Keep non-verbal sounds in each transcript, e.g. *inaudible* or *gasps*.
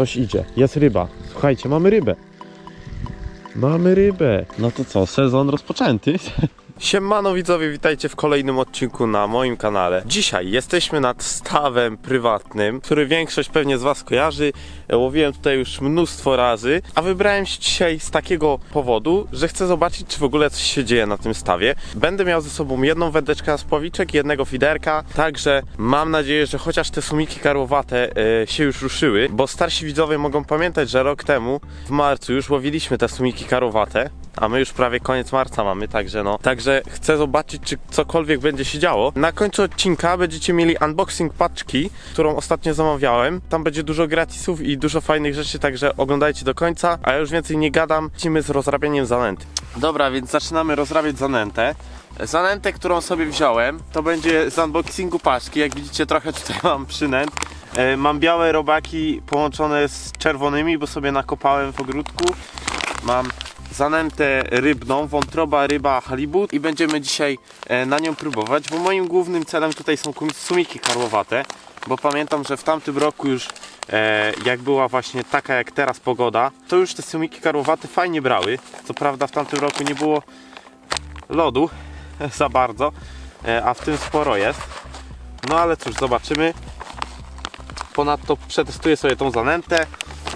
Coś idzie. Jest ryba. Słuchajcie, mamy rybę. Mamy rybę. No to co, sezon rozpoczęty. *laughs* Siemano widzowie, witajcie w kolejnym odcinku na moim kanale. Dzisiaj jesteśmy nad stawem prywatnym, który większość pewnie z Was kojarzy. Łowiłem tutaj już mnóstwo razy, a wybrałem się dzisiaj z takiego powodu, że chcę zobaczyć, czy w ogóle coś się dzieje na tym stawie. Będę miał ze sobą jedną wędeczkę na spławiczek, jednego fiderka, także mam nadzieję, że chociaż te sumiki karłowate e, się już ruszyły, bo starsi widzowie mogą pamiętać, że rok temu w marcu już łowiliśmy te sumiki karłowate, a my już prawie koniec marca mamy, także no. Także chcę zobaczyć, czy cokolwiek będzie się działo. Na końcu odcinka będziecie mieli unboxing paczki, którą ostatnio zamawiałem. Tam będzie dużo gratisów i dużo fajnych rzeczy, także oglądajcie do końca. A ja już więcej nie gadam, lecimy z rozrabianiem zanęty. Dobra, więc zaczynamy rozrabiać zanętę. Zanętę, którą sobie wziąłem, to będzie z unboxingu paczki. Jak widzicie, trochę tutaj *laughs* mam przynęt. E, Mam białe robaki połączone z czerwonymi, bo sobie nakopałem w ogródku. Mam zanętę rybną, wątroba, ryba, halibut i będziemy dzisiaj e, na nią próbować, bo moim głównym celem tutaj są sumiki karłowate, bo pamiętam, że w tamtym roku już e, jak była właśnie taka jak teraz pogoda, to już te sumiki karłowate fajnie brały. Co prawda w tamtym roku nie było lodu *laughs* za bardzo, e, a w tym sporo jest. No ale cóż, zobaczymy. Ponadto przetestuję sobie tą zanętę,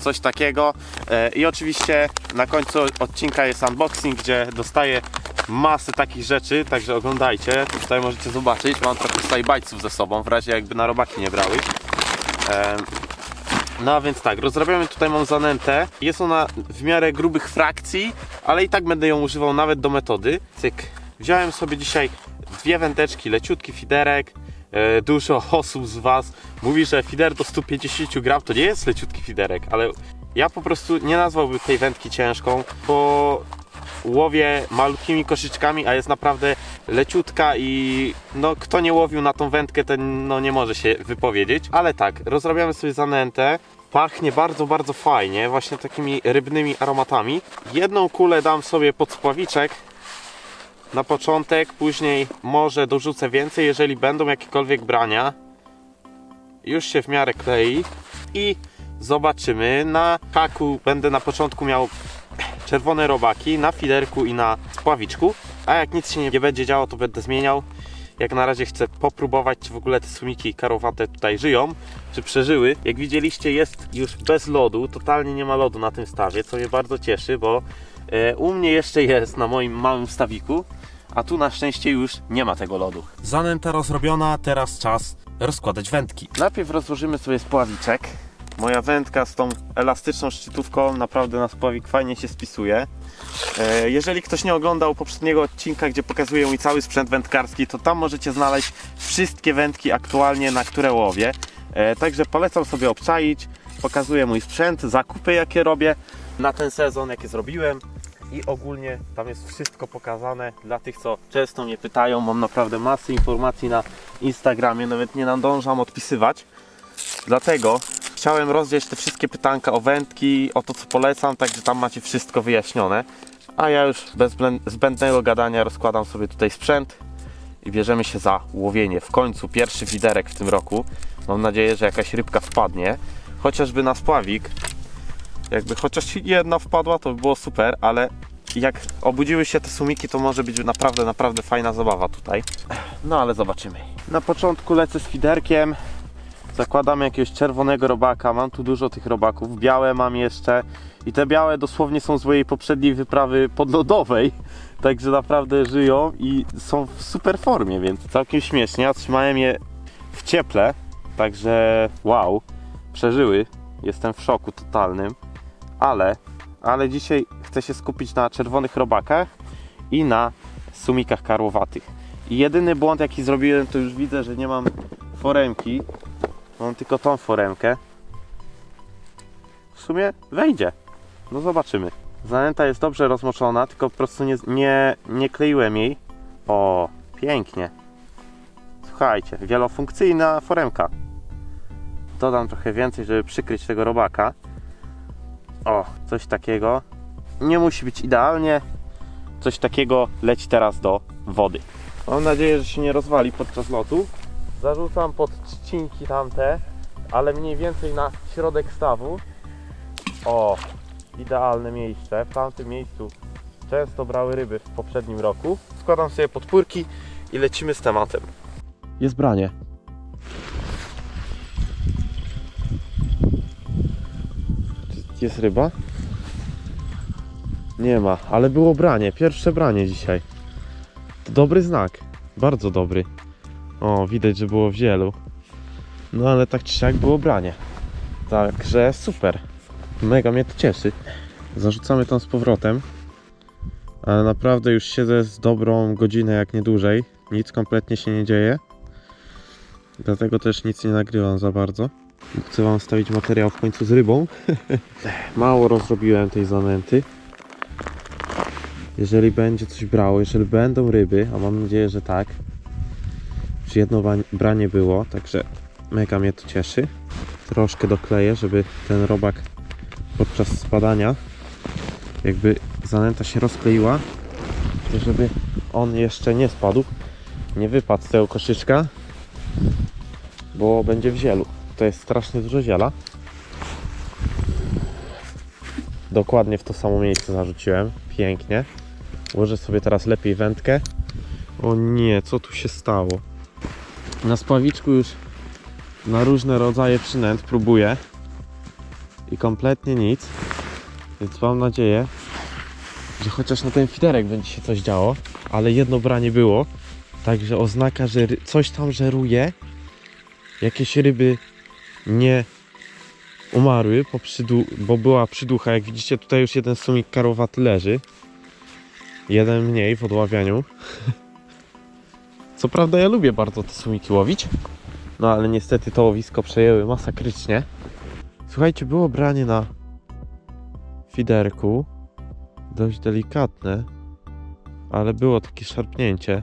coś takiego. E, I oczywiście na końcu odcinka jest unboxing, gdzie dostaję masę takich rzeczy, także oglądajcie. Tutaj możecie zobaczyć, mam trochę tutaj bajców ze sobą, w razie jakby na robaki nie brały. E, no a więc tak, rozrabiamy tutaj mam zanętę. Jest ona w miarę grubych frakcji, ale i tak będę ją używał nawet do metody. Cyk. Wziąłem sobie dzisiaj dwie wędeczki, leciutki fiderek. E, Dużo osób z Was mówi, że fider do 150 gram to nie jest leciutki fiderek, ale ja po prostu nie nazwałbym tej wędki ciężką, bo łowię malutkimi koszyczkami, a jest naprawdę leciutka i no kto nie łowił na tą wędkę, ten no nie może się wypowiedzieć. Ale tak, rozrabiamy sobie zanętę. Pachnie bardzo, bardzo fajnie, właśnie takimi rybnymi aromatami. Jedną kulę dam sobie pod spławiczek na początek, później może dorzucę więcej, jeżeli będą jakiekolwiek brania. Już się w miarę klei i zobaczymy. Na haku będę na początku miał czerwone robaki na fiderku i na spławiczku, a jak nic się nie będzie działo, to będę zmieniał. Jak na razie chcę popróbować, czy w ogóle te sumiki karowate tutaj żyją, czy przeżyły. Jak widzieliście, jest już bez lodu, totalnie nie ma lodu na tym stawie, co mnie bardzo cieszy, bo u mnie jeszcze jest na moim małym stawiku, a tu na szczęście już nie ma tego lodu. Zanęta rozrobiona, teraz czas rozkładać wędki. Najpierw rozłożymy sobie spławiczek. Moja wędka z tą elastyczną szczytówką naprawdę na spławik fajnie się spisuje. E, Jeżeli ktoś nie oglądał poprzedniego odcinka, gdzie pokazuję mi cały sprzęt wędkarski, to tam możecie znaleźć wszystkie wędki aktualnie, na które łowię. E, Także polecam sobie obczaić. Pokazuję mój sprzęt, zakupy jakie robię na ten sezon, jakie zrobiłem. I ogólnie tam jest wszystko pokazane dla tych, co często mnie pytają. Mam naprawdę masę informacji na Instagramie, nawet nie nadążam odpisywać. Dlatego chciałem rozwieść te wszystkie pytanka o wędki, o to co polecam, także tam macie wszystko wyjaśnione. A ja już bez zbędnego gadania rozkładam sobie tutaj sprzęt i bierzemy się za łowienie. W końcu pierwszy widerek w tym roku. Mam nadzieję, że jakaś rybka wpadnie. Chociażby na spławik. Jakby chociaż jedna wpadła, to by było super, ale jak obudziły się te sumiki, to może być naprawdę, naprawdę fajna zabawa tutaj. No ale zobaczymy. Na początku lecę z fiderkiem. Zakładamy jakiegoś czerwonego robaka. Mam tu dużo tych robaków. Białe mam jeszcze. I te białe dosłownie są z mojej poprzedniej wyprawy podlodowej. *laughs* Także naprawdę żyją i są w super formie, więc całkiem śmiesznie. Ja trzymałem je w cieple. Także wow, przeżyły. Jestem w szoku totalnym. Ale, ale dzisiaj chcę się skupić na czerwonych robakach i na sumikach karłowatych. I jedyny błąd jaki zrobiłem, to już widzę, że nie mam foremki. Mam tylko tą foremkę. W sumie wejdzie. No zobaczymy. Zanęta jest dobrze rozmoczona, tylko po prostu nie, nie, nie kleiłem jej. O, pięknie. Słuchajcie, wielofunkcyjna foremka. Dodam trochę więcej, żeby przykryć tego robaka. O, coś takiego. Nie musi być idealnie. Coś takiego leci teraz do wody. Mam nadzieję, że się nie rozwali podczas lotu. Zarzucam pod trzcinki tamte, ale mniej więcej na środek stawu. O, idealne miejsce. W tamtym miejscu często brały ryby w poprzednim roku. Składam sobie podpórki i lecimy z tematem. Jest branie. Jest ryba? Nie ma, ale było branie. Pierwsze branie dzisiaj. To dobry znak. Bardzo dobry. O, widać, że było w zielu. No ale tak czy siak było branie. Także super. Mega mnie to cieszy. Zarzucamy tam z powrotem. Ale naprawdę już siedzę z dobrą godzinę, jak nie dłużej. Nic kompletnie się nie dzieje. Dlatego też nic nie nagrywam za bardzo. Chcę wam stawić materiał w końcu z rybą. *laughs* Mało rozrobiłem tej zanęty. Jeżeli będzie coś brało, jeżeli będą ryby, a mam nadzieję, że tak. Już jedno branie było, także mega mnie to cieszy. Troszkę dokleję, żeby ten robak podczas spadania jakby zanęta się rozkleiła, żeby on jeszcze nie spadł, nie wypadł z tego koszyczka, bo będzie w zielu. To jest strasznie dużo ziela. Dokładnie w to samo miejsce zarzuciłem. Pięknie. Ułożę sobie teraz lepiej wędkę. O nie, co tu się stało? Na spławiczku już na różne rodzaje przynęt próbuję i kompletnie nic. Więc mam nadzieję, że chociaż na ten fiderek będzie się coś działo, ale jedno branie było. Także oznaka, że coś tam żeruje. Jakieś ryby nie umarły, przydu- bo była przyducha. Jak widzicie, tutaj już jeden sumik karowaty leży. Jeden mniej w odławianiu. Co prawda ja lubię bardzo te sumiki łowić. No ale niestety to łowisko przejęły masakrycznie. Słuchajcie, było branie na fiderku. Dość delikatne, ale było takie szarpnięcie.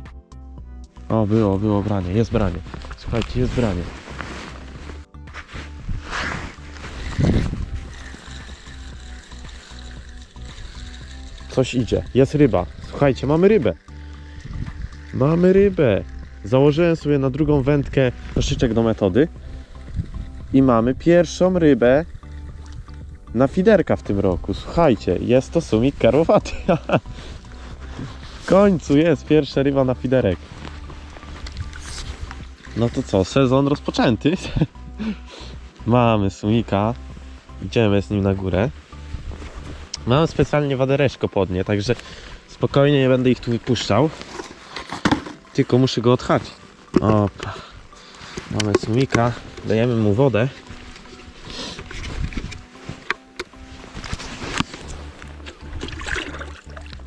O, było, było branie, jest branie. Słuchajcie, jest branie. Coś idzie, jest ryba. Słuchajcie, mamy rybę. Mamy rybę. Założyłem sobie na drugą wędkę koszyczek do metody. I mamy pierwszą rybę na fiderka w tym roku. Słuchajcie, jest to sumik karłowaty. *laughs* w końcu jest pierwsza ryba na fiderek. No to co, sezon rozpoczęty. *laughs* Mamy sumika. Idziemy z nim na górę. Mamy specjalnie wadereszko pod nie, także spokojnie nie będę ich tu wypuszczał. Tylko muszę go odhaczyć. Opa. Mamy sumika, dajemy mu wodę.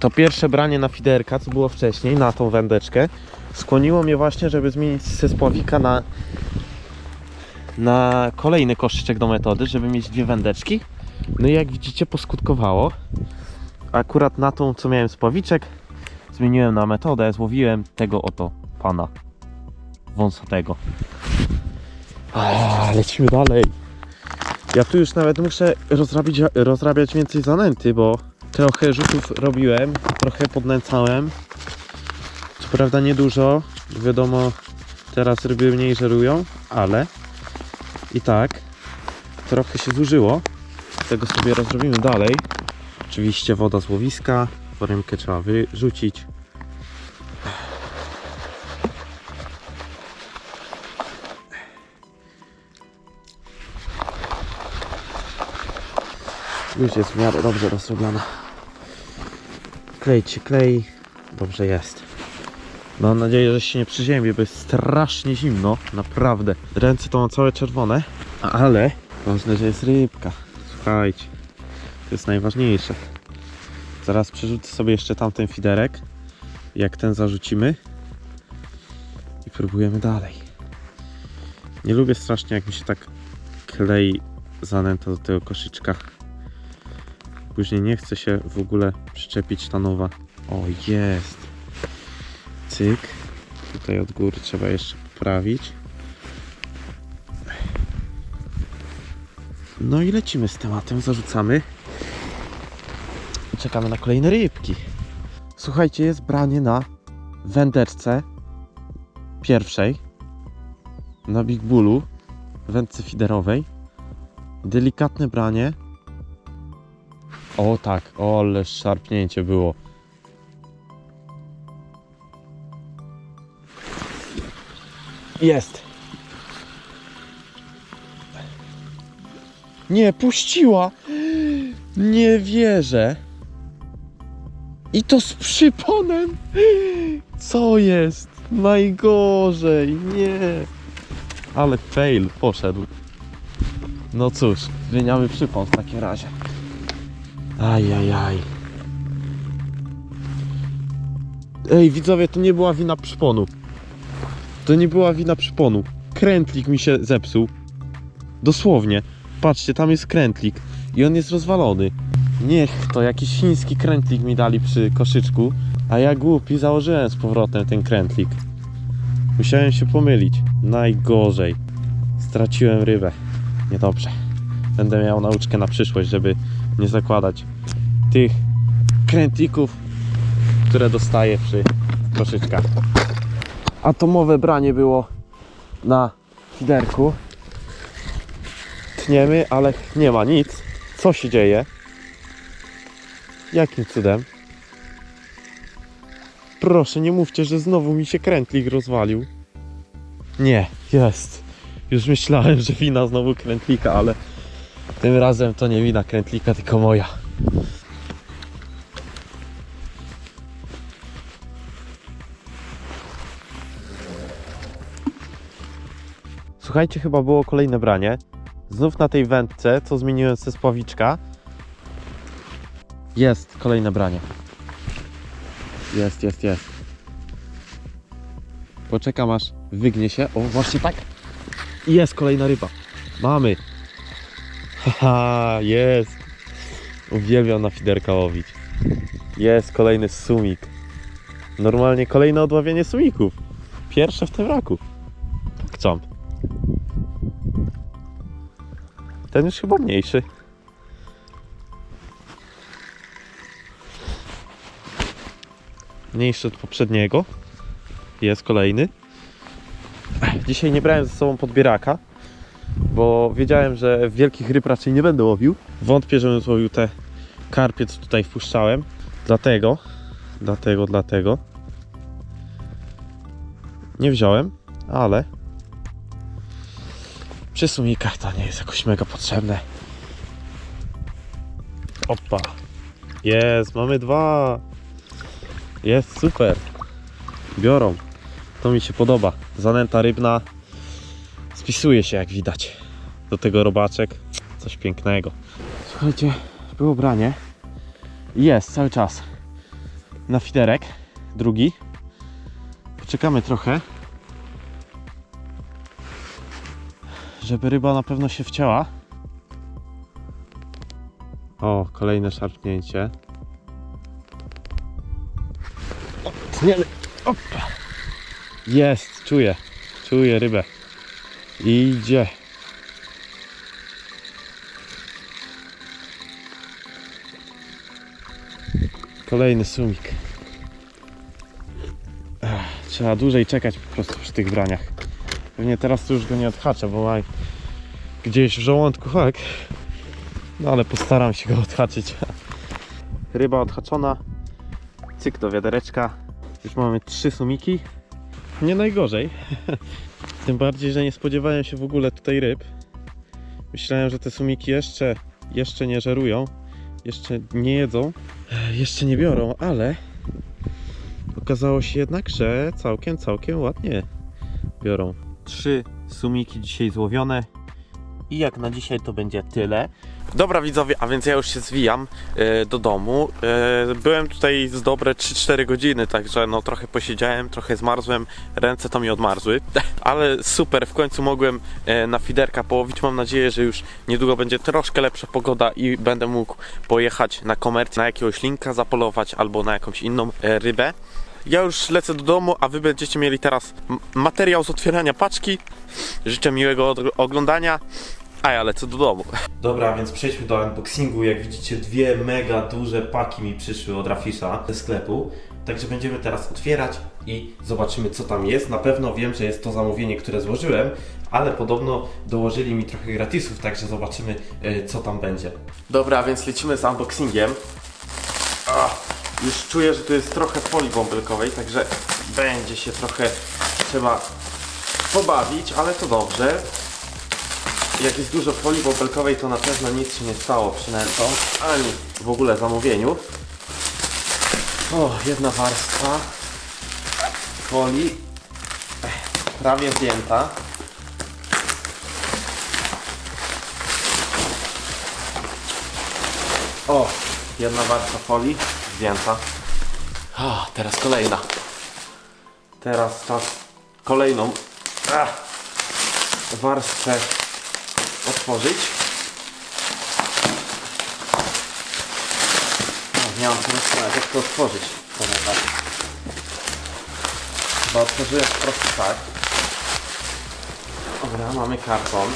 To pierwsze branie na fiderka, co było wcześniej, na tą wędeczkę, skłoniło mnie właśnie, żeby zmienić ze spławika na, na kolejny koszyczek do metody, żeby mieć dwie wędeczki. No i jak widzicie, poskutkowało. Akurat na tą, co miałem spławiczek, zmieniłem na metodę, złowiłem tego oto pana wąsatego. Lecimy dalej. Ja tu już nawet muszę rozrabiać, rozrabiać więcej zanęty, bo trochę rzutów robiłem, trochę podnęcałem. Co prawda niedużo, wiadomo, teraz ryby mniej żerują, ale i tak trochę się zużyło. Tego sobie rozrobimy dalej. Oczywiście woda z łowiska, rękę trzeba wyrzucić. Już jest w miarę dobrze rozrobiona. Klejcie klei. Dobrze jest. Mam nadzieję, że się nie przyziębi, bo jest strasznie zimno. Naprawdę. Ręce to mam całe czerwone. Ale ważne, że jest rybka. Słuchajcie. To jest najważniejsze. Zaraz przerzucę sobie jeszcze tamten fiderek. Jak ten zarzucimy. I próbujemy dalej. Nie lubię strasznie, jak mi się tak klei zanęta do tego koszyczka. Później nie chce się w ogóle przyczepić ta nowa. O, jest. Cyk. Tutaj od góry trzeba jeszcze poprawić. No i lecimy z tematem, zarzucamy. Czekamy na kolejne rybki. Słuchajcie, jest branie na wędeczce pierwszej. Na Big Bullu, wędce fiderowej. Delikatne branie O tak, o, ale szarpnięcie było. Jest. Nie, puściła. Nie wierzę. I to z przyponem. Co jest? Najgorzej. Nie. Ale fail poszedł. No cóż, zmieniamy przypon w takim razie. Ajajaj. Ej, widzowie, to nie była wina przyponu. To nie była wina przyponu. Krętlik mi się zepsuł. Dosłownie. Patrzcie, tam jest krętlik. I on jest rozwalony. Niech to jakiś chiński krętlik mi dali przy koszyczku. A ja głupi założyłem z powrotem ten krętlik. Musiałem się pomylić. Najgorzej. Straciłem rybę. Niedobrze. Będę miał nauczkę na przyszłość, żeby nie zakładać tych krętlików, które dostaję przy koszyczkach. Atomowe branie było na fiderku. Tniemy, ale nie ma nic. Co się dzieje? Jakim cudem? Proszę, nie mówcie, że znowu mi się krętlik rozwalił. Nie, jest. Już myślałem, że wina znowu krętlika, ale tym razem to nie wina krętlika, tylko moja. Słuchajcie, chyba było kolejne branie. Znów na tej wędce, co zmieniłem ze spławiczka. Jest kolejne branie. Jest, jest, jest. Poczekam aż wygnie się. O, właśnie tak. Jest kolejna ryba. Mamy. Haha, jest. Uwielbiam na fiderka łowić. Jest kolejny sumik. Normalnie kolejne odławienie sumików. Pierwsze w tym roku. Chcą. Ten już chyba mniejszy. Mniejszy od poprzedniego. Jest kolejny. Dzisiaj nie brałem ze sobą podbieraka, bo wiedziałem, że wielkich ryb raczej nie będę łowił. Wątpię, żebym złowił te karpie, co tutaj wpuszczałem. Dlatego, dlatego, dlatego nie wziąłem, ale przy sumikach to nie jest jakoś mega potrzebne. Opa. Jest, mamy dwa. Jest, super. Biorą. To mi się podoba. Zanęta rybna spisuje się jak widać. Do tego robaczek. Coś pięknego. Słuchajcie, było branie. Jest cały czas. Na fiderek. Drugi. Poczekamy trochę. Żeby ryba na pewno się wcięła. O, kolejne szarpnięcie. O, tniemy. Opa. Jest, czuję. Czuję rybę. Idzie. Kolejny sumik. Trzeba dłużej czekać po prostu przy tych braniach. Pewnie teraz to już go nie odhaczę, bo ma gdzieś w żołądku hak. No ale postaram się go *laughs* odhaczyć. Ryba odhaczona. Cyk do wiadereczka. Już mamy trzy sumiki. Nie najgorzej. *laughs* Tym bardziej, że nie spodziewałem się w ogóle tutaj ryb. Myślałem, że te sumiki jeszcze, jeszcze nie żerują. Jeszcze nie jedzą. *sighs* Jeszcze nie biorą, ale okazało się jednak, że całkiem, całkiem ładnie biorą. Trzy sumiki dzisiaj złowione. I jak na dzisiaj to będzie tyle. Dobra widzowie, a więc ja już się zwijam e, do domu. E, byłem tutaj z dobre 3-4 godziny, także no trochę posiedziałem, trochę zmarzłem, ręce to mi odmarzły, *laughs* ale super, w końcu mogłem e, na fiderka połowić. Mam nadzieję, że już niedługo będzie troszkę lepsza pogoda i będę mógł pojechać na komercję, na jakiegoś linka zapolować albo na jakąś inną e, rybę. Ja już lecę do domu, a wy będziecie mieli teraz materiał z otwierania paczki. Życzę miłego oglądania, a ja lecę do domu. Dobra, więc przejdźmy do unboxingu. Jak widzicie, dwie mega duże paki mi przyszły od Rafisza ze sklepu. Także będziemy teraz otwierać i zobaczymy co tam jest. Na pewno wiem, że jest to zamówienie, które złożyłem, ale podobno dołożyli mi trochę gratisów, także zobaczymy e, co tam będzie. Dobra, więc lecimy z unboxingiem. Ach, już czuję, że tu jest trochę folii bąbelkowej, także będzie się trochę trzeba pobawić, ale to dobrze. Jak jest dużo folii bąbelkowej, to na pewno nic się nie stało przynętą, ani w ogóle zamówieniu. O, jedna warstwa folii Ech, prawie zdjęta. O, jedna warstwa folii zdjęta. Teraz kolejna. Teraz czas kolejną ach, warstwę otworzyć. O, nie mam pomysłu nawet jak to otworzyć. Chyba otworzyłem po prostu tak. Dobra, mamy karton.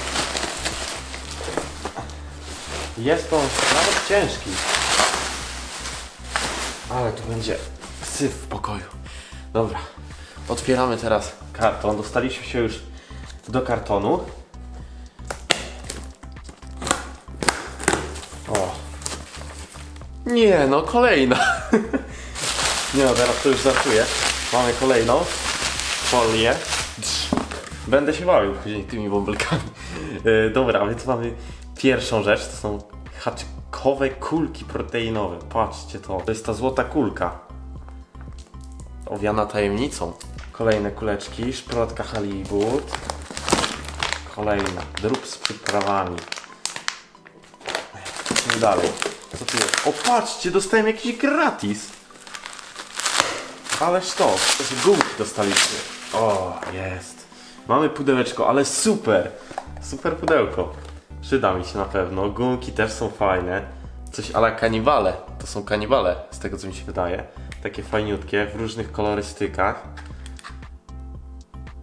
Jest on nawet ciężki. Ale tu będzie syf w pokoju. Dobra, otwieramy teraz karton. Dostaliśmy się już do kartonu. O. Nie, no kolejna. *laughs* Nie no, teraz to już żartuję. Mamy kolejną folię. Będę się bawił później tymi bąbelkami. E, dobra, więc mamy pierwszą rzecz. To są haczykowe kulki proteinowe. Patrzcie to. To jest ta złota kulka. Owiana tajemnicą. Kolejne kuleczki. Szprotka halibut. Kolejna. Drób z przyprawami. Idźmy dalej. Co tu jest? O, patrzcie, dostałem jakiś gratis. Ależ to, się gumki dostaliśmy. O, jest. Mamy pudełeczko, ale super. Super pudełko. Przyda mi się na pewno. Gumki też są fajne. Coś ala kanibale. To są kanibale, z tego co mi się wydaje. Takie fajniutkie, w różnych kolorystykach.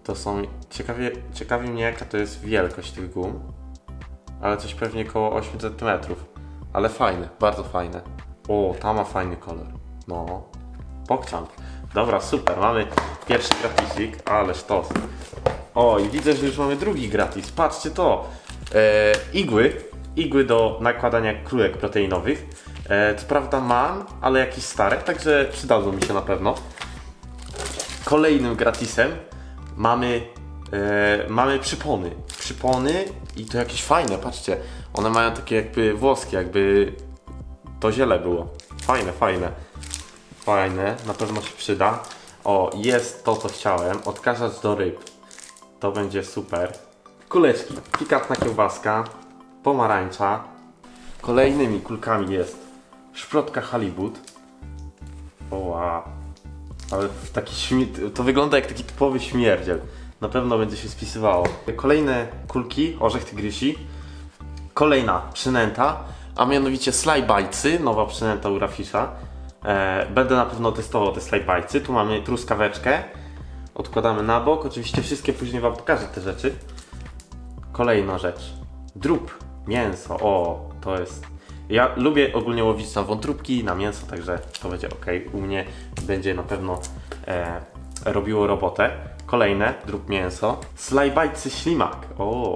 To są... Ciekawie, ciekawi mnie jaka to jest wielkość tych gum. Ale coś pewnie około 8 cm. Ale fajne, bardzo fajne. O, ta ma fajny kolor. No. Pokczam. Dobra, super. Mamy pierwszy gratisik, ale sztos. O, i widzę, że już mamy drugi gratis. Patrzcie to. E, igły. Igły do nakładania królek proteinowych. E, co prawda mam, ale jakieś stare, także przydadzą mi się na pewno. Kolejnym gratisem mamy, e, mamy przypony. Przypony i to jakieś fajne, patrzcie. One mają takie jakby włoskie, jakby to ziele było. Fajne, fajne. Fajne, na pewno się przyda. O, jest to co chciałem. Odkażacz do ryb. To będzie super. Kuleczki. Pikantna kiełbaska. Pomarańcza. Kolejnymi kulkami jest szprotka halibut. O, wow. Ale w taki to wygląda jak taki typowy śmierdziel. Na pewno będzie się spisywało. Kolejne kulki, orzech tygrysi. Kolejna przynęta, a mianowicie slajbajcy, nowa przynęta u Rafisza. E, będę na pewno testował te slajbajcy. Tu mamy truskaweczkę. Odkładamy na bok. Oczywiście wszystkie później Wam pokażę te rzeczy. Kolejna rzecz. Drób, mięso. O, to jest. Ja lubię ogólnie łowić na wątróbki, na mięso, także to będzie ok. U mnie będzie na pewno e, robiło robotę. Kolejne, drób mięso. Slajbajcy ślimak. O,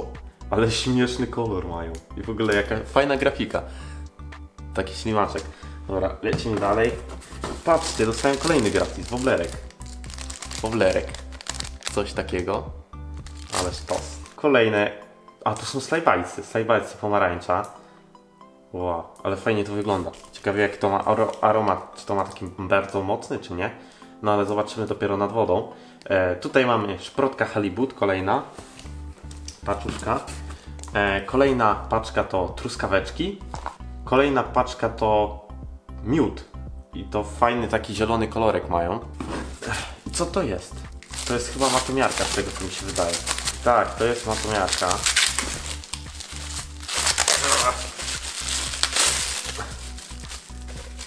ale śmieszny kolor mają. I w ogóle jaka fajna grafika. Taki ślimaczek. Dobra, lecimy dalej. Patrzcie, dostałem kolejny gratis. Woblerek. Woblerek. Coś takiego. Ale sztos. Kolejne. A, to są slajbajcy. Slajbajcy pomarańcza. Wow, ale fajnie to wygląda. Ciekawie jaki to ma aro- aromat. Czy to ma taki bardzo mocny, czy nie? No ale zobaczymy dopiero nad wodą. E, tutaj mamy szprotka halibut, kolejna. Paczuszka. E, kolejna paczka to truskaweczki. Kolejna paczka to miód. I to fajny taki zielony kolorek mają. Co to jest? To jest chyba matomiarka, z tego co mi się wydaje. Tak, to jest matomiarka.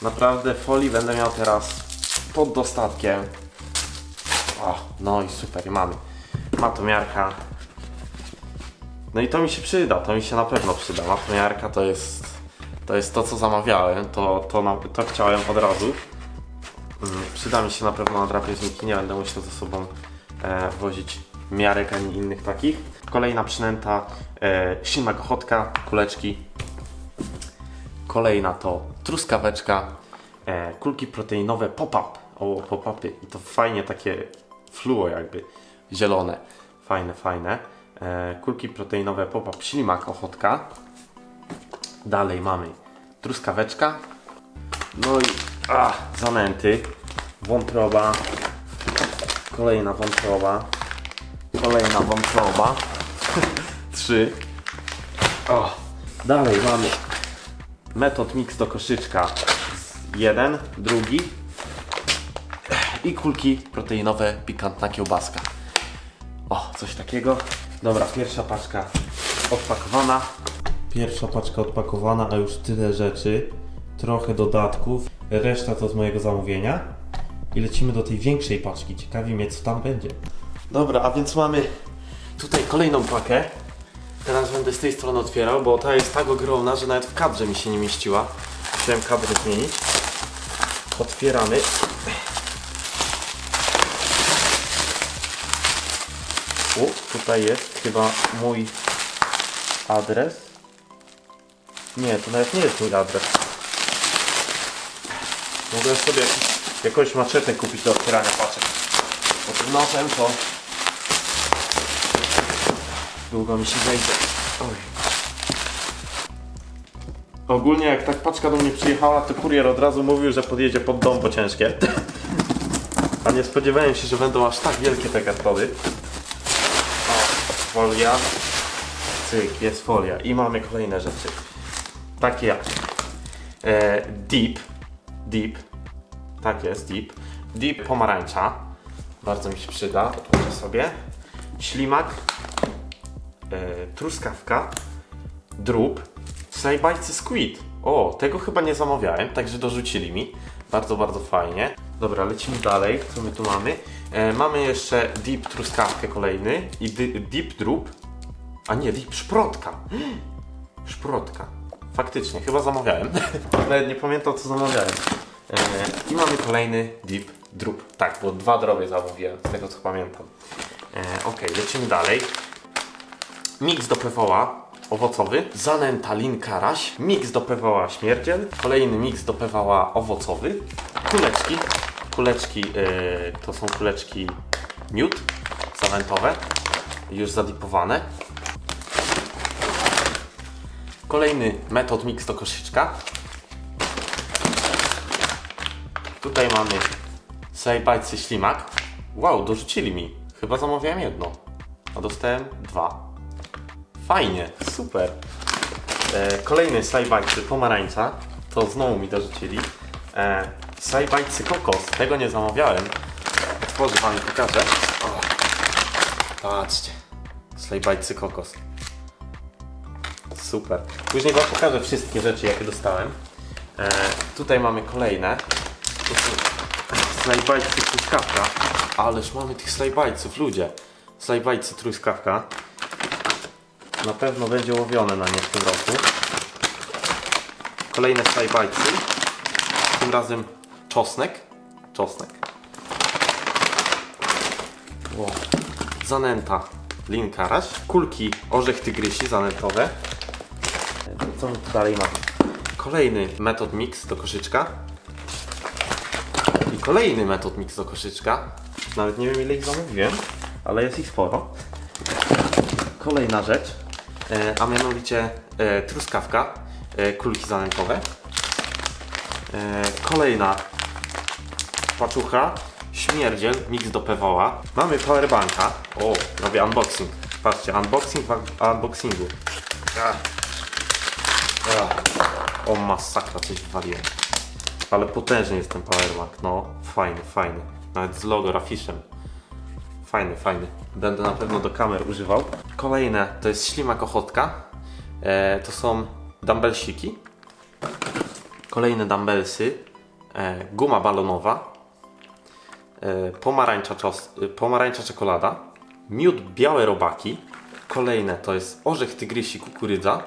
Naprawdę folii będę miał teraz pod dostatkiem. O, no i super, mamy. Matomiarka. No i to mi się przyda, to mi się na pewno przyda. Matomiarka to jest to jest to co zamawiałem, to, to, na, to chciałem od razu. Mm, Przyda mi się na pewno na drapieżniki, nie będę musiał ze sobą e, wozić miarek ani innych takich. Kolejna przynęta, e, ślimak ochotka, kuleczki. Kolejna to truskaweczka, e, kulki proteinowe pop-up. O, pop-upy. I to fajnie takie fluo jakby, zielone. Fajne, fajne. E, kulki proteinowe pop-up, ślimak ochotka. Dalej mamy truskaweczka. No i a, zanęty. Wątroba. Kolejna wątroba. Kolejna wątroba. *laughs* Trzy. O, dalej mamy metod mix do koszyczka. Jeden, drugi. I kulki proteinowe, pikantna kiełbaska. O, coś takiego. Dobra, pierwsza paczka odpakowana. Pierwsza paczka odpakowana, a już tyle rzeczy. Trochę dodatków. Reszta to z mojego zamówienia. I lecimy do tej większej paczki. Ciekawi mnie, co tam będzie. Dobra, a więc mamy tutaj kolejną pakę. Teraz będę z tej strony otwierał, bo ta jest tak ogromna, że nawet w kadrze mi się nie mieściła. Musiałem kadrę zmienić. Otwieramy. U, tutaj jest chyba mój adres. Nie, to nawet nie jest mój adres. Mogłem sobie jakiś, jakąś maczetę kupić do otwierania paczek. Bo tym to długo mi się zejdzie. Oj. Ogólnie jak tak paczka do mnie przyjechała, to kurier od razu mówił, że podjedzie pod dom, bo ciężkie. A nie spodziewałem się, że będą aż tak wielkie te kartony. O, folia. Cyk, jest folia. I mamy kolejne rzeczy. Takie jak e, Deep. Deep. Tak jest, Deep. Deep pomarańcza. Bardzo mi się przyda. Otworzę sobie. Ślimak. E, truskawka. Drób. Slajbajcy squid. O, tego chyba nie zamawiałem, także dorzucili mi. Bardzo, bardzo fajnie. Dobra, lecimy dalej. Co my tu mamy? E, mamy jeszcze deep truskawkę kolejny i deep drób. A nie, deep szprotka. *gasps* Szprotka. Faktycznie, chyba zamawiałem. *laughs* Nawet nie pamiętam co zamawiałem. E, I mamy kolejny deep drób. Tak, bo dwa droby zamówiłem, z tego co pamiętam. E, ok, lecimy dalej. Mix do PWA owocowy, zanęta lin karaś, mix do PWA śmierdziel, kolejny mix do PWA owocowy, kuleczki, kuleczki yy, to są kuleczki miód zanętowe, już zadipowane. Kolejny metod mix do koszyczka. Tutaj mamy sajbajcy ślimak. Wow, dorzucili mi. Chyba zamawiałem jedno, a dostałem dwa. Fajnie, super. E, kolejny sajbajcy pomarańcza. To znowu mi dorzucili. E, sajbajcy kokos. Tego nie zamawiałem. Otworzę wam i pokażę. O, patrzcie. Sajbajcy kokos. Super. Później wam pokażę wszystkie rzeczy, jakie dostałem. E, tutaj mamy kolejne. Slajbajcy truskawka. Ależ mamy tych slajbajców, ludzie. Slajbajcy truskawka. Na pewno będzie łowione na nie w tym roku. Kolejne slajbajcy. Tym razem czosnek. Czosnek. Wow. Zanęta linkaraś. Kulki orzech tygrysi zanętowe. Co my tu dalej mamy? Kolejny metod mix do koszyczka. I kolejny metod mix do koszyczka. Nawet nie wiem ile ich zamówiłem, ale jest ich sporo. Kolejna rzecz, a mianowicie e, truskawka, e, kulki zanętowe. E, kolejna paczucha, śmierdziel, mix do PWA. Mamy powerbanka. O, robię unboxing. Patrzcie, unboxing w unboxingu. O masakra, coś wywaliłem. Ale potężny jest ten powerbank, no. Fajny, fajny. Nawet z logo, rafiszem. Fajny, fajny. Będę na pewno do kamer używał. Kolejne to jest ślimak ochotka. E, to są dumbbellsiki. Kolejne dumbbellsy. E, guma balonowa. E, pomarańcza, czos, e, pomarańcza czekolada. Miód białe robaki. Kolejne to jest orzech tygrysi kukurydza.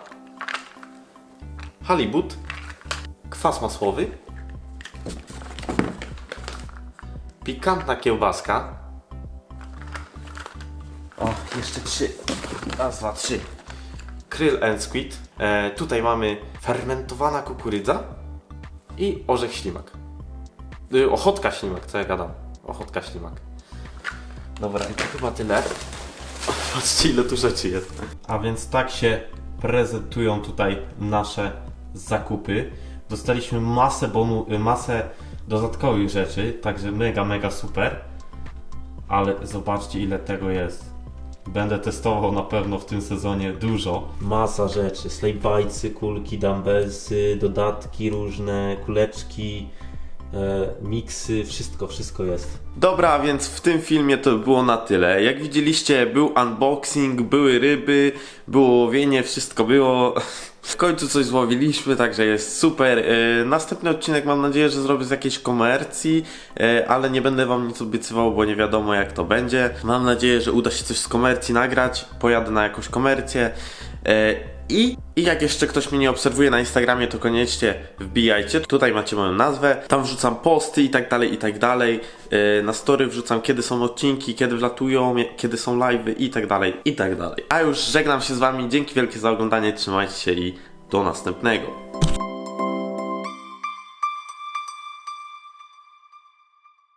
Halibut. Kwas masłowy. pikantna kiełbaska. Jeszcze trzy. Raz, dwa, trzy. Kryl and squid. E, tutaj mamy fermentowana kukurydza i orzech ślimak. Y, ochotka ślimak, co ja gadam? Ochotka ślimak. Dobra, i to chyba tyle. Patrzcie ile tu rzeczy jest. A więc tak się prezentują tutaj nasze zakupy. Dostaliśmy masę, bonu, y, masę dodatkowych rzeczy, także mega, mega super. Ale zobaczcie ile tego jest. Będę testował na pewno w tym sezonie dużo. Masa rzeczy, slejbajcy, kulki, dumbbellsy, dodatki różne, kuleczki, e, miksy, wszystko, wszystko jest. Dobra, więc w tym filmie to było na tyle. Jak widzieliście, był unboxing, były ryby, było łowienie, wszystko było. *laughs* W końcu coś złowiliśmy, także jest super. E, Następny odcinek mam nadzieję, że zrobię z jakiejś komercji, e, ale nie będę wam nic obiecywał, bo nie wiadomo jak to będzie. Mam nadzieję, że uda się coś z komercji nagrać. Pojadę na jakąś komercję. E, I, I jak jeszcze ktoś mnie nie obserwuje na Instagramie, to koniecznie wbijajcie. Tutaj macie moją nazwę. Tam wrzucam posty i tak dalej, i tak dalej. E, Na story wrzucam kiedy są odcinki, kiedy wlatują, kiedy są live'y i tak dalej, i tak dalej. A już żegnam się z wami. Dzięki wielkie za oglądanie. Trzymajcie się i do następnego.